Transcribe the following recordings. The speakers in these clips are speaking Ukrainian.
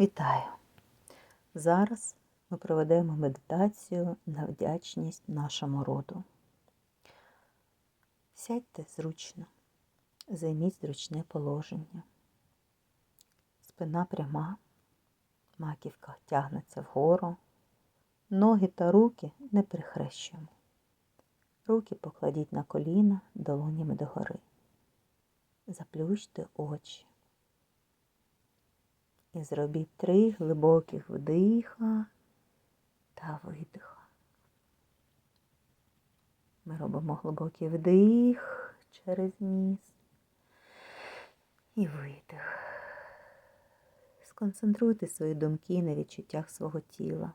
Вітаю! Зараз ми проведемо медитацію на вдячність нашому роду. Сядьте зручно, займіть зручне положення. Спина пряма, маківка тягнеться вгору, ноги та руки не прихрещуємо. Руки покладіть на коліна долонями догори. Заплющте очі. І зробіть три глибоких вдиха та видиха. Ми робимо глибокий вдих через ніс і видих. Сконцентруйте свої думки на відчуттях свого тіла.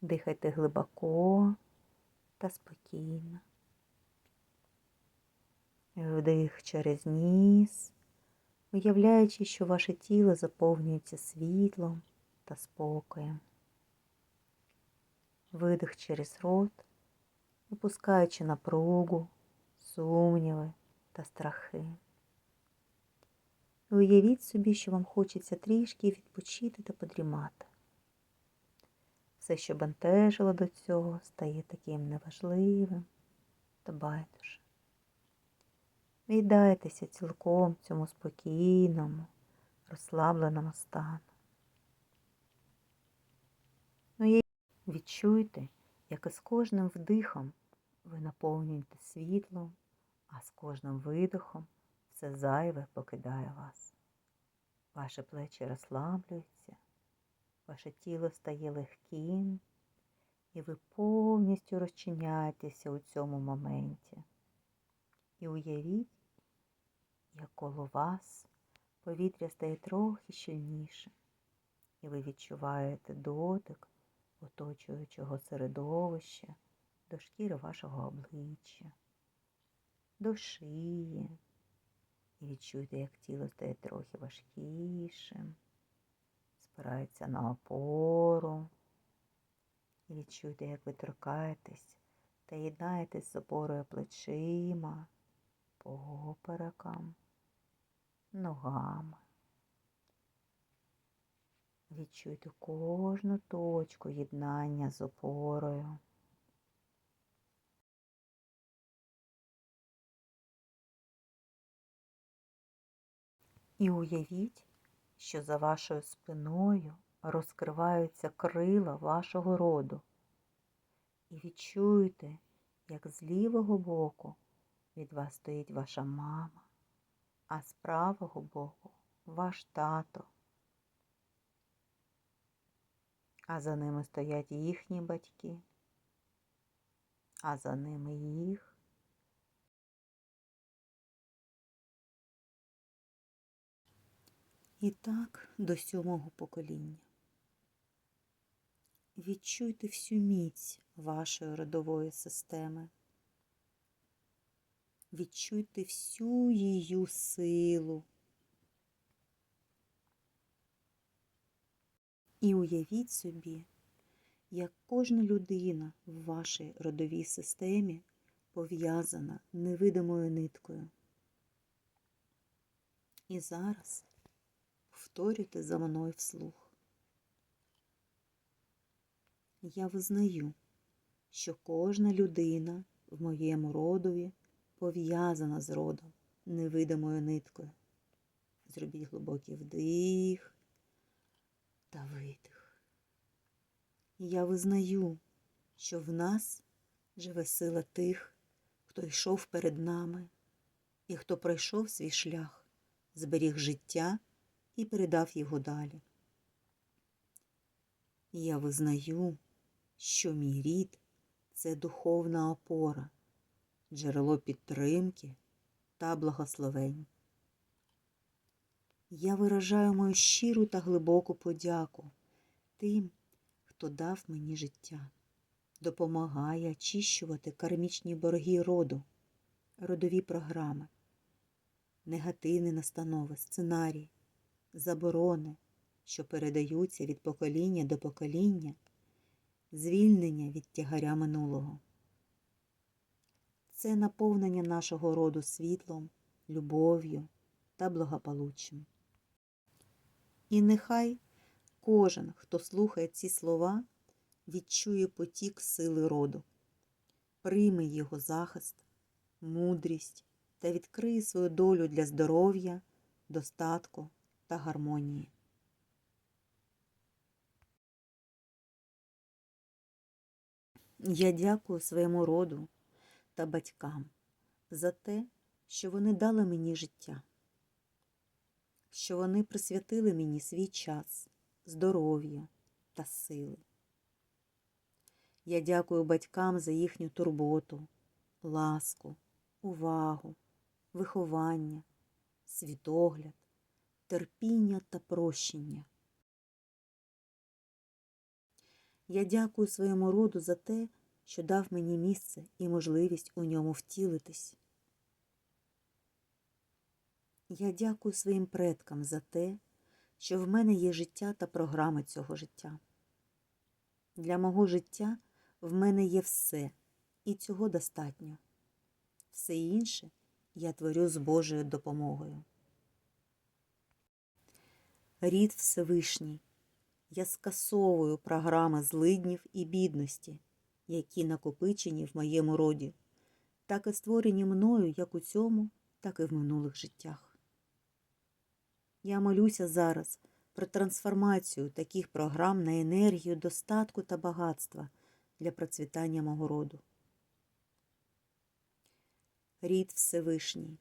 Дихайте глибоко та спокійно. Вдих через ніс уявляючи, що ваше тіло заповнюється світлом та спокоєм. Видих через рот, випускаючи напругу, сумніви та страхи. Уявіть собі, що вам хочеться трішки відпочити та подрімати. Все, що бентежило до цього, стає таким неважливим та байдуже. Віддайтеся цілком цьому спокійному, розслабленому стану. Ну і відчуйте, як із кожним вдихом ви наповнюєте світлом, а з кожним видихом все зайве покидає вас. Ваші плечі розслаблюються, ваше тіло стає легким, і ви повністю розчиняєтеся у цьому моменті. І уявіть, як коло вас повітря стає трохи щільніше, і ви відчуваєте дотик оточуючого середовища до шкіри вашого обличчя, до шиї. І відчуйте, як тіло стає трохи важкішим, спирається на опору. І відчуйте, як ви торкаєтесь та єднаєтесь з опорою плечима поперекам, ногами. Відчуйте кожну точку єднання з опорою. І уявіть, що за вашою спиною розкриваються крила вашого роду. І відчуйте, як з лівого боку від вас стоїть ваша мама, а з правого боку ваш тато. А за ними стоять їхні батьки, а за ними їх. І так до сьомого покоління. Відчуйте всю міць вашої родової системи. Відчуйте всю її силу. І уявіть собі, як кожна людина в вашій родовій системі пов'язана невидимою ниткою. І зараз повторюйте за мною вслух. Я визнаю, що кожна людина в моєму родові пов'язана з родом невидимою ниткою. Зробіть глибокий вдих та видих. Я визнаю, що в нас живе сила тих, хто йшов перед нами і хто пройшов свій шлях, зберіг життя і передав його далі. Я визнаю, що мій рід це духовна опора джерело підтримки та благословень. Я виражаю мою щиру та глибоку подяку тим, хто дав мені життя, допомагає очищувати кармічні борги роду, родові програми, негативні настанови, сценарії, заборони, що передаються від покоління до покоління, звільнення від тягаря минулого це наповнення нашого роду світлом, любов'ю та благополуччям. І нехай кожен, хто слухає ці слова, відчує потік сили роду, прийме його захист, мудрість та відкриє свою долю для здоров'я, достатку та гармонії. Я дякую своєму роду та батькам за те, що вони дали мені життя, що вони присвятили мені свій час, здоров'я та сили. Я дякую батькам за їхню турботу, ласку, увагу, виховання, світогляд, терпіння та прощення. Я дякую своєму роду за те, що дав мені місце і можливість у ньому втілитись. Я дякую своїм предкам за те, що в мене є життя та програми цього життя. Для мого життя в мене є все, і цього достатньо. Все інше я творю з Божою допомогою. Рід Всевишній. Я скасовую програми злиднів і бідності, які накопичені в моєму роді, так і створені мною як у цьому, так і в минулих життях. Я молюся зараз про трансформацію таких програм на енергію достатку та багатства для процвітання мого роду. Рід Всевишній.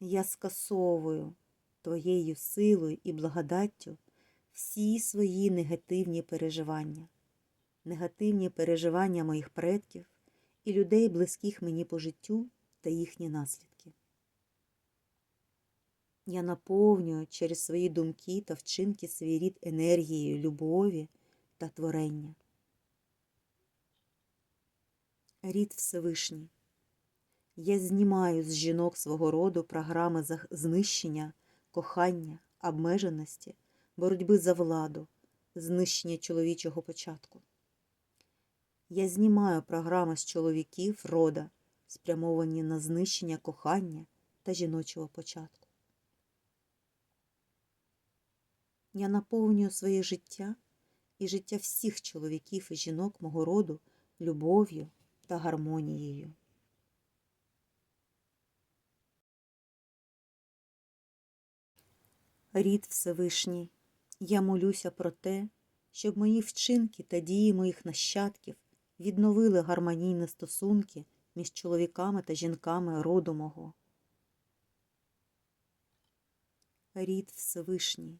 Я скасовую Твоєю силою і благодаттю всі свої негативні переживання, негативні переживання моїх предків і людей, близьких мені по життю та їхні наслідки. Я наповнюю через свої думки та вчинки свій рід енергією любові та творення. Рід Всевишній. Я знімаю з жінок свого роду програми знищення, кохання, обмеженості боротьби за владу, знищення чоловічого початку. Я знімаю програми з чоловіків рода, спрямовані на знищення кохання та жіночого початку. Я наповнюю своє життя і життя всіх чоловіків і жінок мого роду любов'ю та гармонією. Рід Всевишній. Я молюся про те, щоб мої вчинки та дії моїх нащадків відновили гармонійні стосунки між чоловіками та жінками роду мого. Рід Всевишній,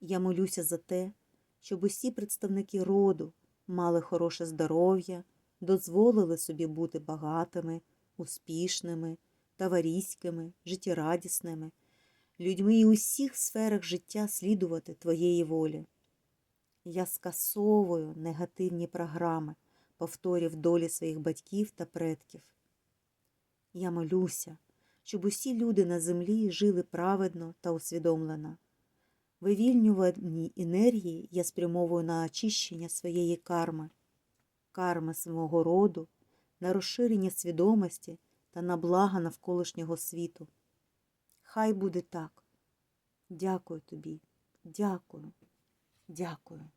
я молюся за те, щоб усі представники роду мали хороше здоров'я, дозволили собі бути багатими, успішними, товариськими, життєрадісними людьми і усіх сферах життя слідувати Твоєї волі. Я скасовую негативні програми, повторів долі своїх батьків та предків. Я молюся, щоб усі люди на землі жили праведно та усвідомлено. Вивільнювані енергії я спрямовую на очищення своєї карми, карми свого роду, на розширення свідомості та на блага навколишнього світу. Хай буде так. Дякую тобі, дякую, дякую.